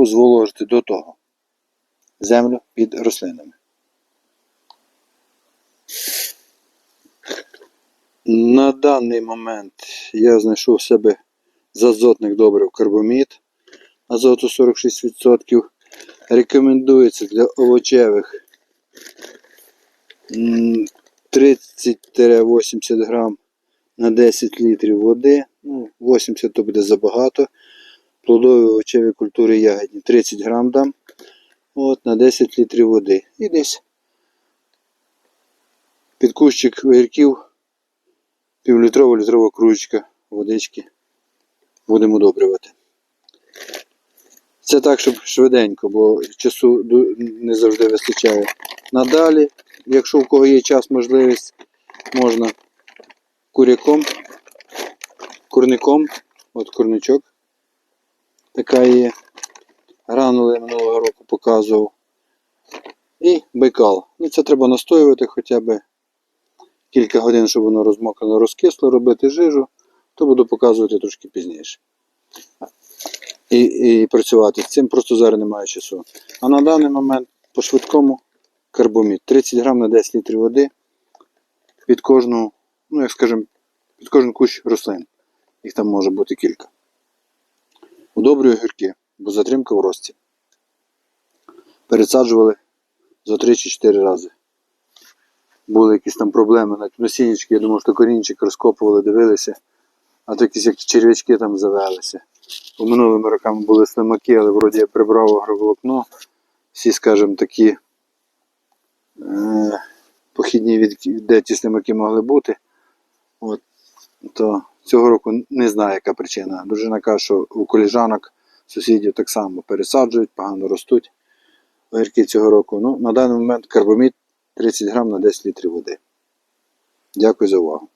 обов'язково зволожити до того землю під рослинами. На даний момент я знайшов в себе з азотних добрив карбомід азоту 46%. Рекомендується для овочевих 30-80 грам на 10 літрів води. Ну, 80 то буде забагато. Плодові овочеві культури ягідні 30 грам дам. От, на 10 літрів води. І десь під кущик огірків півлітрова літрова кружечка водички будемо удобрювати. Це так, щоб швиденько, бо часу не завжди вистачає. Надалі, якщо у кого є час, можливість, можна куряком, курником, от курничок. Така є. Гранули минулого року показував. І байкал. Ну це треба настоювати хоча б кілька годин, щоб воно розмокало, розкисло, робити жижу, то буду показувати трошки пізніше. І, і працювати з цим просто зараз немає часу. А на даний момент по швидкому карбомід. 30 грам на 10 літрів води під кожну, ну як скажемо, під кожен кущ рослин. Їх там може бути кілька. Удобрюю гірки, бо затримка в рості. Пересаджували за 3 чи 4 рази. Були якісь там проблеми на насіннячки, я думав, що корінчик розкопували, дивилися, а то якісь як черв'ячки там завелися. У минулими роками були слимаки, але вроді я прибрав агроволокно. Всі, скажімо, такі е, похідні від де ті слимаки могли бути. От, то цього року не знаю, яка причина. Дружина каже, що у коліжанок, сусідів так само пересаджують, погано ростуть. Огірки цього року. Ну, на даний момент карбомід 30 грам на 10 літрів води. Дякую за увагу.